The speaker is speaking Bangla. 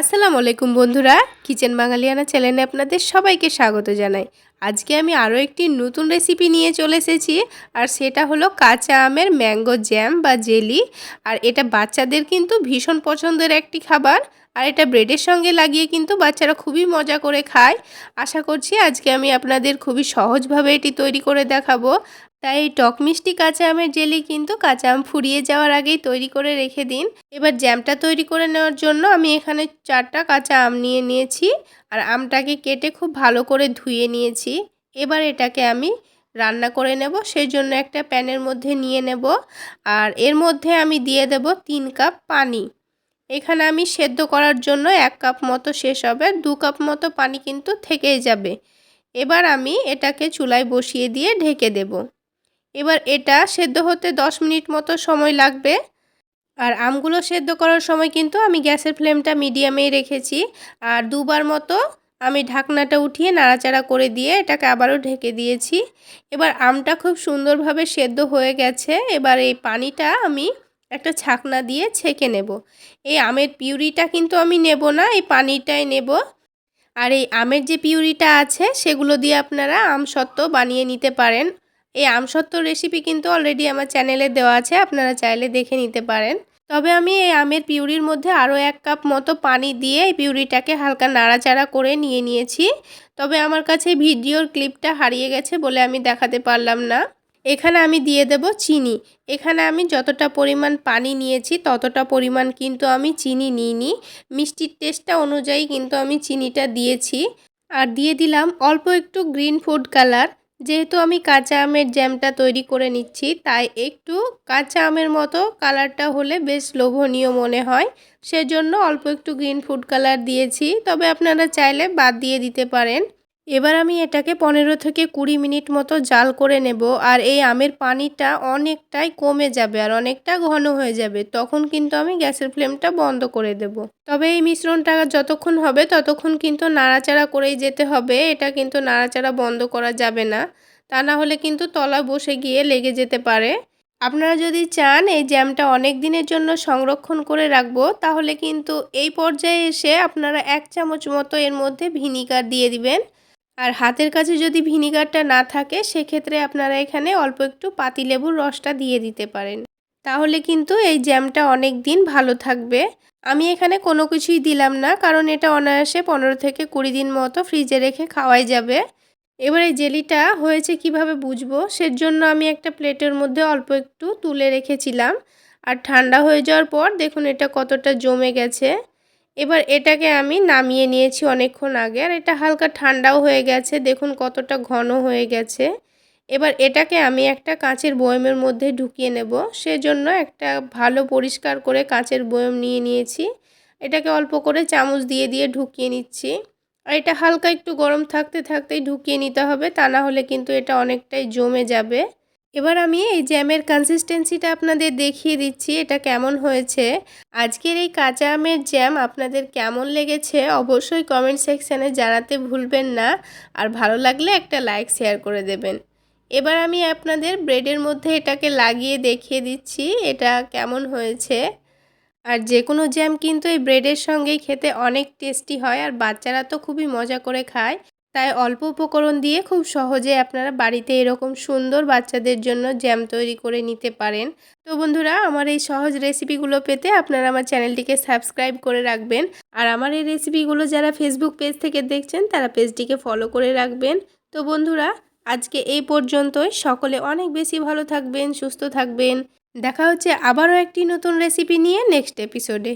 আসসালামু আলাইকুম বন্ধুরা কিচেন বাঙালিয়ানা চ্যানেলে আপনাদের সবাইকে স্বাগত জানাই। আজকে আমি আরও একটি নতুন রেসিপি নিয়ে চলে এসেছি, আর সেটা হলো কাঁচা আমের ম্যাঙ্গো জ্যাম বা জেলি আর এটা বাচ্চাদের কিন্তু ভীষণ পছন্দের একটি খাবার, আর এটা ব্রেডের সঙ্গে লাগিয়ে কিন্তু বাচ্চারা খুবই মজা করে খায়। আশা করছি আজকে আমি আপনাদের খুবই সহজভাবে এটি তৈরি করে দেখাবো। তাই এই টক মিষ্টি কাঁচা আমের জেলি কিন্তু কাঁচা আম ফুরিয়ে যাওয়ার আগেই তৈরি করে রেখে দিন। এবার জ্যামটা তৈরি করে নেওয়ার জন্য আমি এখানে চারটা কাঁচা আম নিয়ে নিয়েছি আর আমটাকে কেটে খুব ভালো করে ধুয়ে নিয়েছি। এবার এটাকে আমি রান্না করে নেব সেই জন্য একটা প্যানের মধ্যে নিয়ে নেব আর এর মধ্যে আমি দিয়ে দেব তিন কাপ পানি। এখানে আমি সেদ্ধ করার জন্য এক কাপ মতো শেষ হবে, দু কাপ মতো পানি কিন্তু থেকেই যাবে। এবার আমি এটাকে চুলায় বসিয়ে দিয়ে ঢেকে দেবো। এবার এটা সেদ্ধ হতে 10 মিনিট মতো সময় লাগবে। আর আমগুলো সেদ্ধ করার সময় কিন্তু আমি গ্যাসের ফ্লেমটা মিডিয়ামেই রেখেছি। আর দুবার মতো আমি ঢাকনাটা উঠিয়ে নাড়াচাড়া করে দিয়ে এটাকে আবারও ঢেকে দিয়েছি। এবার আমটা খুব সুন্দরভাবে সেদ্ধ হয়ে গেছে। এবার এই পানিটা আমি একটা ছাকনা দিয়ে ছেঁকে নেব। এই আমের পিউরিটা কিন্তু আমি নেব না, এই পানিটাই নেব। আর এই আমের যে পিউরিটা আছে, সেগুলো দিয়ে আপনারা আম সত্ত্ব বানিয়ে নিতে পারেন। এই আমসত্ত্ব রেসিপি কিন্তু অলরেডি আমার চ্যানেলে দেওয়া আছে, আপনারা চাইলে দেখে নিতে পারেন। তবে আমি এই আমের পিউরির মধ্যে আরও এক কাপ মতো পানি দিয়ে এই পিউরিটাকে হালকা নাড়াচাড়া করে নিয়ে নিয়েছি। তবে আমার কাছে ভিডিওর ক্লিপটা হারিয়ে গেছে বলে আমি দেখাতে পারলাম না। এখানে আমি দিয়ে দেব চিনি। এখানে আমি যতটা পরিমাণ পানি নিয়েছি ততটা পরিমাণ কিন্তু আমি চিনি নিইনি। মিষ্টির টেস্টটা অনুযায়ী কিন্তু আমি চিনিটা দিয়েছি। আর দিয়ে দিলাম অল্প একটু গ্রিন ফুড কালার যেহেতু আমি কাঁচা আমের জ্যামটা তৈরি করে নিচ্ছি, তাই একটু কাঁচা আমের মতো কালারটা হলে বেশ লোভনীয় মনে হয়। সেজন্য অল্প একটু গ্রিন ফুড কালার দিয়েছি, তবে আপনারা চাইলে বাদ দিয়ে দিতে পারেন। এবার আমি এটাকে পনেরো থেকে কুড়ি মিনিট মতো জাল করে নেব আর এই আমের পানিটা অনেকটাই কমে যাবে আর অনেকটা ঘন হয়ে যাবে। তখন কিন্তু আমি গ্যাসের ফ্লেমটা বন্ধ করে দেব। তবে এই মিশ্রণটা যতক্ষণ হবে ততক্ষণ কিন্তু নাড়াচাড়া করেই যেতে হবে। এটা কিন্তু নাড়াচাড়া বন্ধ করা যাবে না। তা না হলে কিন্তু তলা বসে গিয়ে লেগে যেতে পারে। আপনারা যদি চান এই জ্যামটা অনেক দিনের জন্য সংরক্ষণ করে রাখব, তাহলে কিন্তু এই পর্যায়ে এসে আপনারা এক চামচ মতো এর মধ্যে ভিনিগার দিয়ে দিবেন। আর হাতের কাছে যদি ভিনিগারটা না থাকে, সেক্ষেত্রে আপনারা এখানে অল্প একটু পাতিলেবুর রসটা দিয়ে দিতে পারেন। তাহলে কিন্তু এই জ্যামটা অনেক দিন ভালো থাকবে। আমি এখানে কোনো কিছুই দিলাম না, কারণ এটা অনায়াসে পনেরো থেকে কুড়ি দিন মতো ফ্রিজে রেখে খাওয়াই যাবে। এবার এই জেলিটা হয়েছে কীভাবে বুঝব? সের জন্য আমি একটা প্লেটের মধ্যে অল্প একটু তুলে রেখেছিলাম। আর ঠান্ডা হয়ে যাওয়ার পর দেখুন এটা কতটা জমে গেছে। এবার এটাকে আমি নামিয়ে নিয়েছি অনেকক্ষণ আগে। আর এটা হালকা ঠান্ডাও হয়ে গেছে, দেখুন কতটা ঘন হয়ে গেছে। এবার এটাকে আমি একটা কাঁচের বয়মের মধ্যে ঢুকিয়ে নেব। সেজন্য একটা ভালো পরিষ্কার করে কাঁচের বয়ম নিয়ে নিয়েছি। এটাকে অল্প করে চামচ দিয়ে দিয়ে ঢুকিয়ে নিচ্ছি। আর এটা হালকা একটু গরম থাকতে থাকতেই ঢুকিয়ে নিতে হবে, তা না হলে কিন্তু এটা অনেকটাই জমে যাবে। এবার আমি এই জ্যামের কনসিস্টেন্সিটা আপনাদের দেখিয়ে দিচ্ছি, এটা কেমন হয়েছে। আজকের এই কাঁচা আমের জ্যাম আপনাদের কেমন লেগেছে, অবশ্যই কমেন্ট সেকশানে জানাতে ভুলবেন না। আর ভালো লাগলে একটা লাইক শেয়ার করে দেবেন। এবার আমি আপনাদের ব্রেডের মধ্যে এটাকে লাগিয়ে দেখিয়ে দিচ্ছি, এটা কেমন হয়েছে। আর যে কোনো জ্যাম কিন্তু এই ব্রেডের সঙ্গেই খেতে অনেক টেস্টি হয়, আর বাচ্চারা তো খুবই মজা করে খায়। তাই অল্প উপকরণ দিয়ে খুব সহজে আপনারা বাড়িতে এরকম সুন্দর বাচ্চাদের জন্য জ্যাম তৈরি করে নিতে পারেন। তো বন্ধুরা, আমার এই সহজ রেসিপিগুলো পেতে আপনারা আমার চ্যানেলটিকে সাবস্ক্রাইব করে রাখবেন। আর আমার এই রেসিপিগুলো যারা ফেসবুক পেজ থেকে দেখছেন, তারা পেজটিকে ফলো করে রাখবেন। তো বন্ধুরা, আজকে এই পর্যন্তই। সকলে অনেক বেশি ভালো থাকবেন, সুস্থ থাকবেন। দেখা হচ্ছে আবারও একটি নতুন রেসিপি নিয়ে নেক্সট এপিসোডে